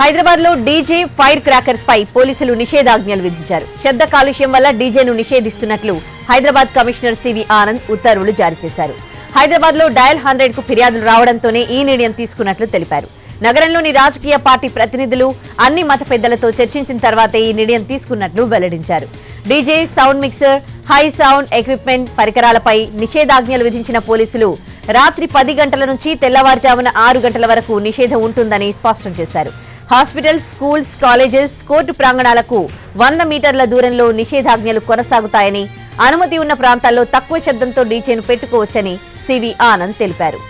హైదరాబాద్లో DJ fire crackers పై పోలీసులు నిషేధాజ్ఞలు విధించారు. శబ్ద కాలుష్యం వల్ల డీజేను నిషేధిస్తున్నట్లు Hyderabad commissioner C V Anand ఉత్తర్వులు జారీ చేశారు. హైదరాబాద్లో డయల్ హండ్రెడ్కు ఫిర్యాదులు రావడంతోనే ఈ నిర్ణయం తీసుకున్నట్లు తెలిపారు. నగరంలోని రాజకీయ పార్టీ ప్రతినిధులు అన్ని మత పెద్దలతో చర్చించిన తర్వాతే ఈ నిర్ణయం తీసుకున్నట్లు వెల్లడించారు. DJ sound mixer high sound equipment పరికరాలపై నిషేధాజ్ఞలు విధించిన పోలీసులు రాత్రి పది గంటల నుంచి తెల్లవారుజామున ఆరు గంటల వరకు నిషేధం ఉంటుందని స్పష్టం చేశారు. హాస్పిటల్స్ స్కూల్స్ కాలేజెస్ కోర్టు ప్రాంగణాలకు వంద మీటర్ల దూరంలో నిషేధాజ్ఞలు కొనసాగుతాయని అనుమతి ఉన్న ప్రాంతాల్లో తక్కువ శబ్దంతో డీజేను పెట్టుకోవచ్చని సివి ఆనంద్ తెలిపారు.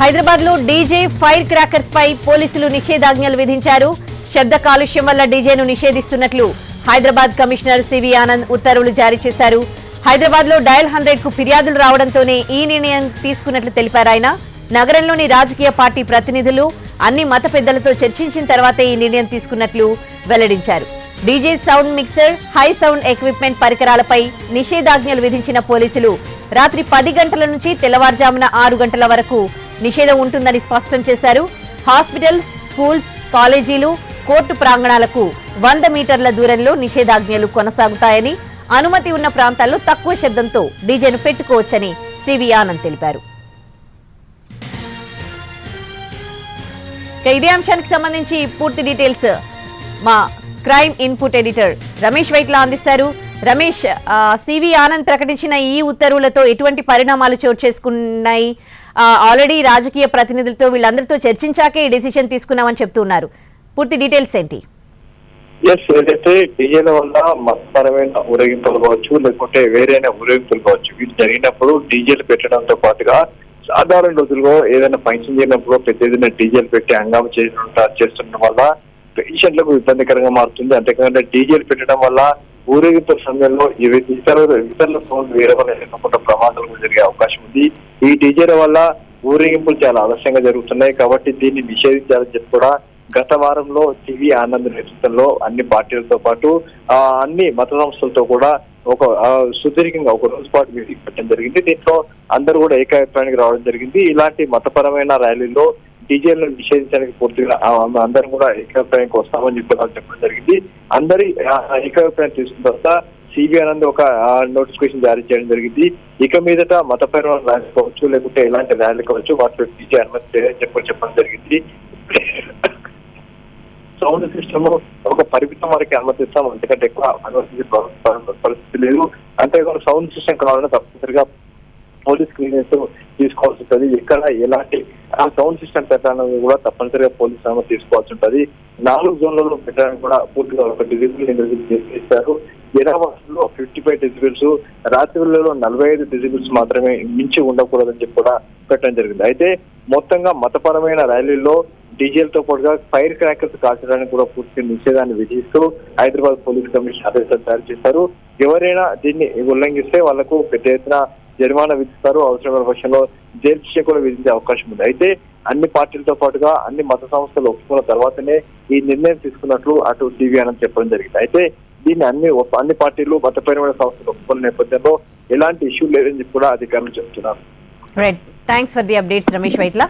హైదరాబాద్లో డీజే ఫైర్ క్రాకర్స్ పై పోలీసులు నిషేధాజ్ఞలు విధించారు. శబ్ద కాలుష్యం వల్ల డీజేను నిషేధిస్తున్నట్లు Hyderabad commissioner C V Anand ఉత్తర్వులు జారీ చేశారు. హైదరాబాద్లో డయల్ హండ్రెడ్కు ఫిర్యాదులు రావడంతోనే ఈ నిర్ణయం తీసుకున్నట్లు తెలిపారు ఆయన. నగరంలోని రాజకీయ పార్టీ ప్రతినిధులు అన్ని మత పెద్దలతో చర్చించిన తర్వాతే ఈ నిర్ణయం తీసుకున్నట్లు వెల్లడించారు. DJ sound mixer high sound equipment పరికరాలపై నిషేధాజ్ఞలు విధించిన పోలీసులు రాత్రి పది గంటల నుంచి తెల్లవారుజామున ఆరు గంటల వరకు నిషేధం ఉంటుందని స్పష్టం చేశారు. హాస్పిటల్స్ స్కూల్స్ కాలేజీలు కోర్టు ప్రాంగణాలకు వంద మీటర్ల దూరంలో నిషేధాజ్ఞలు కొనసాగుతాయని అనుమతి ఉన్న ప్రాంతాల్లో తక్కువ శబ్దంతో డీజేను పెట్టుకోవచ్చని సివి ఆనంద్ తెలిపారు. ఇదే అంశానికి సంబంధించి పూర్తి డీటెయిల్స్ మా crime input editor Ramesh Vaitla అందిస్తారు. రమేష్ సివి ఆనంద్ ప్రకటించిన ఈ ఉత్తర్వులతో ఎటువంటి పరిణామాలు చోటు చేసుకున్నాయి? ఆల్రెడీ రాజకీయ ప్రతినిధులతో వీళ్ళందరితో చర్చించాకే ఈ డెసిషన్ తీసుకున్నామని చెప్తున్నారు. పూర్తి డీటెయిల్స్ ఏంటి? ఎస్ ఏదైతే డీజేల వల్ల మతపరమైన ఊరేగింపులు కావచ్చు లేకుంటే వేరైన ఊరేగింపులు కావచ్చు వీటి జరిగినప్పుడు డీజేలు పెట్టడంతో పాటుగా సాధారణ రోజుల్లో ఏదైనా ఫంక్షన్ చేయనప్పుడు పెద్ద ఏదైనా డీజిల్ పెట్టి హంగామా చేస్తుండటం చేస్తుండడం వల్ల పేషెంట్లకు ఇబ్బందికరంగా మారుతుంది. అంతేకాకుండా డీజేలు పెట్టడం వల్ల ఊరేగింపుల సమయంలో ఇవి ఇతరుల ఫోన్ సౌండ్ వేరే ప్రమాదాలు జరిగే అవకాశం ఉంది. ఈ డీజేల వల్ల ఊరేగింపులు చాలా ఆలస్యంగా జరుగుతున్నాయి కాబట్టి దీన్ని నిషేధించాలని చెప్పి కూడా గత వారంలో టీవీ ఆనంద్ నేతృత్వంలో అన్ని పార్టీలతో పాటు ఆ, అన్ని మత సంస్థలతో కూడా ఒక సుదీర్ఘంగా ఒక రోజు పాటు మీటింగ్ పెట్టడం జరిగింది. దీంట్లో అందరూ కూడా ఏకాభిప్రాయానికి రావడం జరిగింది. ఇలాంటి మతపరమైన ర్యాలీలో డీజేలను నిషేధించడానికి పూర్తిగా అందరం కూడా ఏకాభిప్రాయానికి వస్తామని చెప్పి చెప్పడం జరిగింది. అందరి ఏకాభిప్రాయం తీసుకున్న తర్వాత సిబిఐ అనేది ఒక నోటిఫికేషన్ జారీ చేయడం జరిగింది. ఇక మీదట మతపరమైన ర్యాలీ కావచ్చు లేకుంటే ఎలాంటి ర్యాలీ కావచ్చు వాటిలో డీజే అనుమతి లేదని చెప్పి చెప్పడం జరిగింది. సౌండ్ సిస్టమ్ ఒక పరిమితం వరకు అనుమతిస్తాం అంతకంటే ఎక్కువ అనుమతించే పరిస్థితి లేదు. అంతేకాకుండా సౌండ్ సిస్టమ్ కావాలంటే తప్పనిసరిగా పోలీస్ క్లియరెన్స్ తీసుకోవాల్సి ఉంటుంది. ఎక్కడ ఎలాంటి ఆ సౌండ్ సిస్టమ్ పెట్టడానికి కూడా తప్పనిసరిగా పోలీస్ అనుమతి తీసుకోవాల్సి ఉంటుంది. నాలుగు జోన్లలో పెట్టడానికి కూడా పూర్తిగా ఒక డిజిబుల్ చేస్తారు జనాభాలో ఫిఫ్టీ ఫైవ్ డెసిబిల్స్ రాత్రులలో నలభై ఐదు డిజిబుల్స్ మాత్రమే మించి ఉండకూడదని చెప్పి కూడా పెట్టడం జరిగింది. అయితే మొత్తంగా మతపరమైన ర్యాలీల్లో డీజిల్తో పాటుగా ఫైర్ క్రాకర్స్ కాల్చడానికి కూడా పూర్తి నిషేధాన్ని విధిస్తూ హైదరాబాద్ పోలీస్ కమిషన్ ఆదేశాలు జారీ చేశారు. ఎవరైనా దీన్ని ఉల్లంఘిస్తే వాళ్ళకు పెద్ద ఎత్తున జరిమానా విధిస్తారు అవసరమైన పక్షంలో జైలు శిక్ష కూడా విధించే అవకాశం ఉంది. అయితే అన్ని పార్టీలతో పాటుగా అన్ని మత సంస్థలు ఒప్పుకున్న తర్వాతనే ఈ నిర్ణయం తీసుకున్నట్లు అటు టీవీ అని చెప్పడం జరిగింది. అయితే దీన్ని అన్ని అన్ని పార్టీలు మతపరమైన సంస్థలు ఒప్పుకున్న నేపథ్యంలో ఎలాంటి ఇష్యూ లేదని చెప్పి కూడా అధికారులు చెప్తున్నారు. Right thanks for the updates Ramesh Vaitla